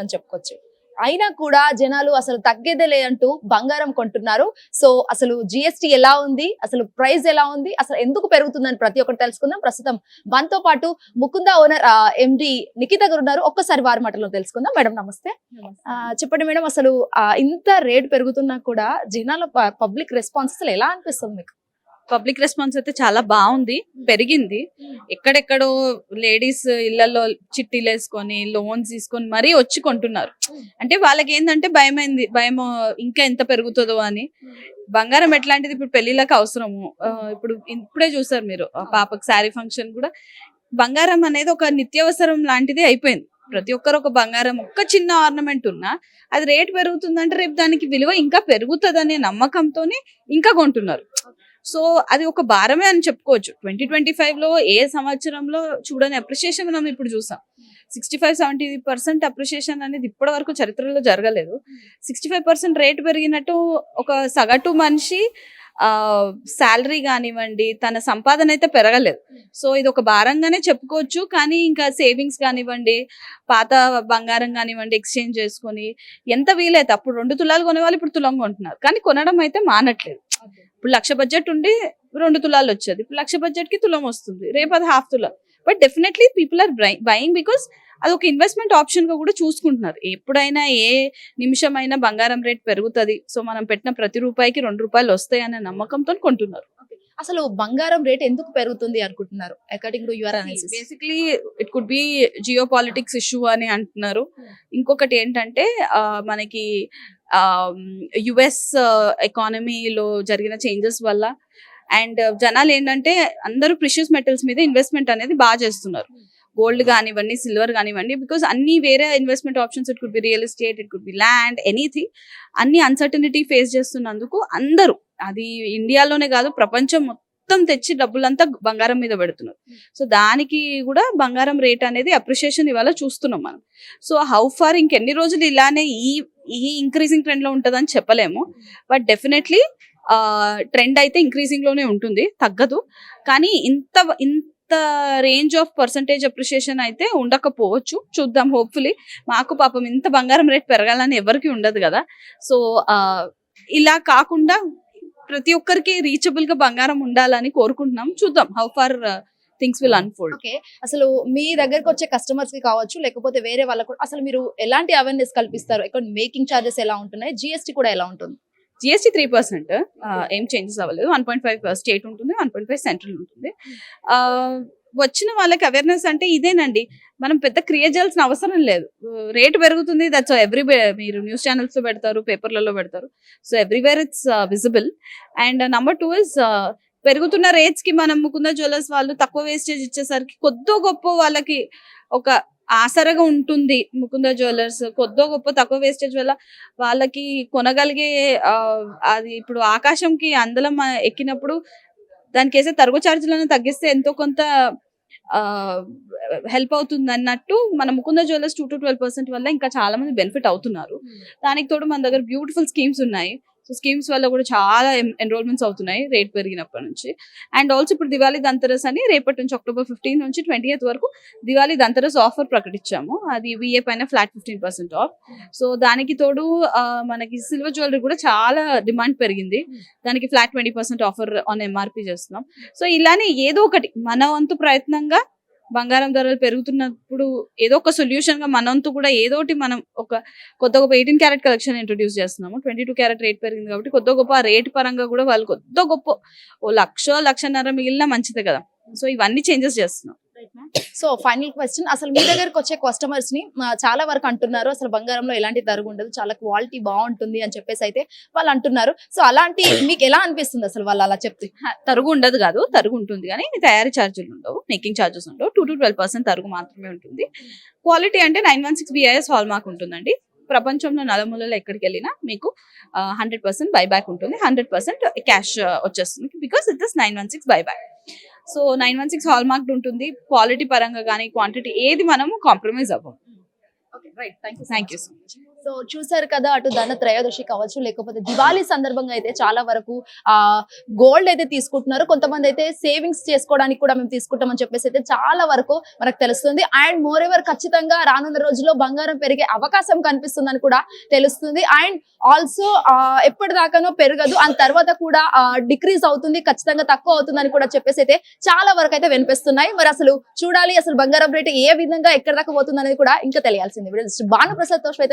అని చెప్పుకోవచ్చు. అయినా కూడా జనాలు అసలు తగ్గేదే అంటూ బంగారం కొంటున్నారు. సో అసలు జిఎస్టీ ఎలా ఉంది? అసలు ప్రైస్ ఎలా ఉంది? అసలు ఎందుకు పెరుగుతుందని ప్రతి ఒక్కటి తెలుసుకుందాం. ప్రస్తుతం మనతో పాటు ముకుంద ఓనర్ ఎండి నిఖిత గారు ఉన్నారు. ఒక్కసారి వారి మాటలో తెలుసుకుందాం. మేడం నమస్తే. చెప్పండి మేడం అసలు ఇంత రేట్ పెరుగుతున్నా కూడా జనాల పబ్లిక్ రెస్పాన్స్ అసలు ఎలా అనిపిస్తుంది మీకు? పబ్లిక్ రెస్పాన్స్ అయితే చాలా బాగుంది పెరిగింది. ఎక్కడెక్కడో లేడీస్ ఇళ్ళలో చిట్టీలు వేసుకొని లోన్స్ తీసుకొని మరీ వచ్చి కొంటున్నారు. అంటే వాళ్ళకి ఏంటంటే భయం అయింది భయం ఇంకా ఎంత పెరుగుతుందో అని. బంగారం ఎట్లాంటిది ఇప్పుడు పెళ్ళిళ్ళకి అవసరము? ఇప్పుడు ఇప్పుడే చూసారు మీరు పాపకి శారీ ఫంక్షన్ కూడా. బంగారం అనేది ఒక నిత్యావసరం లాంటిది అయిపోయింది. ప్రతి ఒక్కరు ఒక బంగారం ఒక్క చిన్న ఆర్నమెంట్ ఉన్నా అది రేట్ పెరుగుతుందంటే రేపు దానికి విలువ ఇంకా పెరుగుతుందనే నమ్మకంతోనే ఇంకా కొంటున్నారు. సో అది ఒక భారమే అని చెప్పుకోవచ్చు. ట్వంటీ ట్వంటీ ఫైవ్లో ఏ సంవత్సరంలో చూడని అప్రిషియేషన్ మనం ఇప్పుడు చూసాం. Sixty five seventy percent appreciation అనేది ఇప్పటి వరకు చరిత్రలో జరగలేదు. సిక్స్టీ ఫైవ్ పర్సెంట్ రేట్ పెరిగినట్టు ఒక సగటు మనిషి ఆ శాలరీ కానివ్వండి తన సంపాదన అయితే పెరగలేదు. సో ఇది ఒక భారంగానే చెప్పుకోవచ్చు. కానీ ఇంకా సేవింగ్స్ కానివ్వండి పాత బంగారం కానివ్వండి ఎక్స్చేంజ్ చేసుకొని ఎంత వీలైతే అప్పుడు రెండు తులాలు కొనేవాళ్ళు ఇప్పుడు తులం కొంటున్నారు కానీ కొనడం అయితే మానట్లేదు. ఇప్పుడు లక్ష బడ్జెట్ ఉండి రెండు తులాలు వచ్చేది. ఇప్పుడు లక్ష బడ్జెట్కి తులం వస్తుంది. రేపు అది హాఫ్ తులం. But definitely people are buying because అది ఒక ఇన్వెస్ట్మెంట్ ఆప్షన్గా కూడా చూసుకుంటున్నారు. ఎప్పుడైనా ఏ నిమిషమైనా బంగారం రేట్ పెరుగుతుంది. సో మనం పెట్టిన ప్రతి రూపాయికి రెండు రూపాయలు వస్తాయి అనే నమ్మకంతో కొంటున్నారు. అసలు బంగారం రేట్ ఎందుకు పెరుగుతుంది అనుకుంటున్నారు? According to your analysis basically it could be geopolitics issue అని అంటున్నారు. ఇంకొకటి ఏంటంటే మనకి యుఎస్ ఎకానమీలో జరిగిన చేంజెస్ వల్ల అండ్ జనాలు ఏంటంటే అందరూ ప్రిషియస్ మెటల్స్ మీద ఇన్వెస్ట్మెంట్ అనేది బాగా చేస్తున్నారు. గోల్డ్ కానివ్వండి సిల్వర్ కానివ్వండి బికాస్ అన్ని వేరే investment options it could be real estate it could be land anything అన్ని అన్సర్టనిటీ ఫేస్ చేస్తున్నందుకు అందరూ అది ఇండియాలోనే కాదు ప్రపంచం మొత్తం తెచ్చి డబ్బులంతా బంగారం మీద పెడుతున్నారు. సో దానికి కూడా బంగారం రేట్ అనేది అప్రిషియేషన్ ఇవాళ చూస్తున్నాం మనం. సో హౌ ఫార్ ఇంకెన్ని రోజులు ఇలానే ఈ ఈ ఇంక్రీజింగ్ ట్రెండ్లో ఉంటుందని చెప్పలేము. బట్ డెఫినెట్లీ ట్రెండ్ అయితే ఇంక్రీజింగ్లోనే ఉంటుంది. తగ్గదు. కానీ ఇంత ఇంత రేంజ్ ఆఫ్ పర్సంటేజ్ అప్రిషియేషన్ అయితే ఉండకపోవచ్చు. చూద్దాం హోప్ఫుల్లీ మాకు పాపం ఇంత బంగారం రేట్ పెరగాలని ఎవరికి ఉండదు కదా. సో ఇలా కాకుండా ప్రతి ఒక్కరికి రీచబుల్గా బంగారం ఉండాలని కోరుకుంటున్నాం. చూద్దాం how far things will unfold okay అసలు మీ దగ్గరకు వచ్చే కస్టమర్స్కి కావచ్చు లేకపోతే వేరే వాళ్ళకు అసలు మీరు ఎలాంటి అవేర్నెస్ కల్పిస్తారు? ఇక్కడ మేకింగ్ చార్జెస్ ఎలా ఉంటున్నాయి? జిఎస్టీ కూడా ఎలా ఉంటుంది? జిఎస్టీ త్రీ పర్సెంట్ ఏం చేంజెస్ అవ్వలేదు. వన్ పాయింట్ ఫైవ్ స్టేట్ ఉంటుంది వన్ పాయింట్ ఫైవ్ సెంట్రల్ ఉంటుంది. ఆ, వచ్చిన వాళ్ళకి అవేర్నెస్ అంటే ఇదేనండి. మనం పెద్ద క్రియేట్ చేయాల్సిన అవసరం లేదు. రేట్ పెరుగుతుంది. దట్స్ ఎవ్రీ మీరు న్యూస్ ఛానల్స్లో పెడతారు పేపర్లలో పెడతారు. So everywhere it's visible and number two is పెరుగుతున్న రేట్స్కి మనం ముకుంద జ్యువెలర్స్ వాళ్ళు తక్కువ వేస్టేజ్ ఇచ్చేసరికి కొద్దో గొప్ప వాళ్ళకి ఒక ఆసరగా ఉంటుంది ముకుంద జ్యువెలర్స్ కొద్దో గొప్ప తక్కువ వేస్టేజ్ వల్ల వాళ్ళకి కొనగలిగే uh, అది ఇప్పుడు ఆకాశంకి అందలం uh, ఎక్కినప్పుడు దానికి వేసే తరుగు ఛార్జీలను తగ్గిస్తే ఎంతో కొంత హెల్ప్ అవుతుంది అన్నట్టు మన Mukunda jewellers two to twelve percent వల్ల ఇంకా చాలా మంది బెనిఫిట్ అవుతున్నారు. దానికి తోడు మన దగ్గర బ్యూటిఫుల్ స్కీమ్స్ ఉన్నాయి. సో స్కీమ్స్ వల్ల కూడా చాలా ఎన్రోల్మెంట్స్ అవుతున్నాయి రేట్ పెరిగినప్పటి నుంచి. అండ్ ఆల్సో ఇప్పుడు దివాళీ దంతరస్ అని రేపటి నుంచి అక్టోబర్ ఫిఫ్టీన్ నుంచి ట్వంటీ వరకు దివాళీ దంతరస్ ఆఫర్ ప్రకటించాము. అది విఏ పైన flat fifteen percent off so దానికి తోడు మనకి సిల్వర్ జ్యువెలరీ కూడా చాలా డిమాండ్ పెరిగింది. దానికి flat twenty percent offer on MRP చేస్తున్నాం. సో ఇలానే ఏదో ఒకటి మన వంతు ప్రయత్నంగా బంగారం ధరలు పెరుగుతున్నప్పుడు ఏదో ఒక సొల్యూషన్గా మన కూడా ఏదో మనం ఒక కొత్త గొప్ప ఎయిటీన్ క్యారెట్ కలెక్షన్ ఇంట్రొడ్యూస్ చేస్తున్నాము. ట్వంటీ టూ క్యారెట్ రేట్ పెరిగింది కాబట్టి కొత్త గొప్ప రేట్ పరంగా కూడా వాళ్ళు కొత్త గొప్ప ఓ లక్ష లక్షన్నర మిగిలిన మంచిదే కదా. సో ఇవన్నీ చేంజెస్ చేస్తున్నాం. సో ఫైనల్ క్వశ్చన్ అసలు మీ దగ్గరకు వచ్చే కస్టమర్స్ని చాలా వరకు అంటున్నారు అసలు బంగారంలో ఎలాంటి తరుగు ఉండదు చాలా క్వాలిటీ బాగుంటుంది అని చెప్పేసి అయితే వాళ్ళు అంటున్నారు. సో అలాంటి మీకు ఎలా అనిపిస్తుంది అసలు వాళ్ళు అలా చెప్తే? తరుగు ఉండదు కాదు తరుగు ఉంటుంది కానీ తయారీ ఛార్జీలు ఉండవు మేకింగ్ ఛార్జెస్ ఉండవు. టూ టు ట్వెల్వ్ పర్సెంట్ తరుగు మాత్రమే ఉంటుంది. క్వాలిటీ అంటే nine one six BIS hallmark ఉంటుందండి. ప్రపంచంలో నలుమూలలో ఎక్కడికి వెళ్ళినా మీకు హండ్రెడ్ పర్సెంట్ బైబ్యాక్ ఉంటుంది. హండ్రెడ్ పర్సెంట్ క్యాష్ వచ్చేస్తుంది. Because it is nine one six buyback so nine one six hallmark ఉంటుంది. క్వాలిటీ పరంగా కానీ క్వాంటిటీ ఏది మనము compromise అవ్వం right thank thank you so much so చూసారు కదా అటు ధన త్రయోదశి కావచ్చు లేకపోతే దివాళీ సందర్భంగా అయితే చాలా వరకు ఆ గోల్డ్ అయితే తీసుకుంటున్నారు. కొంతమంది అయితే సేవింగ్స్ చేసుకోవడానికి కూడా మేము తీసుకుంటామని చెప్పేసి అయితే చాలా వరకు మనకు తెలుస్తుంది. అండ్ మోర్ ఎవర్ ఖచ్చితంగా రానున్న రోజుల్లో బంగారం పెరిగే అవకాశం కనిపిస్తుందని కూడా తెలుస్తుంది. అండ్ ఆల్సో ఎప్పటిదాకానో పెరగదు. అండ్ తర్వాత కూడా డిక్రీజ్ అవుతుంది ఖచ్చితంగా తక్కువ అవుతుందని కూడా చెప్పేసి అయితే చాలా వరకు అయితే వినిపిస్తున్నాయి. మరి అసలు చూడాలి అసలు బంగారం రేటు ఏ విధంగా ఎక్కడ దాకా పోతుంది అనేది కూడా ఇంకా తెలియాల్సింది. భానుప్రసాద్తో శ్వేత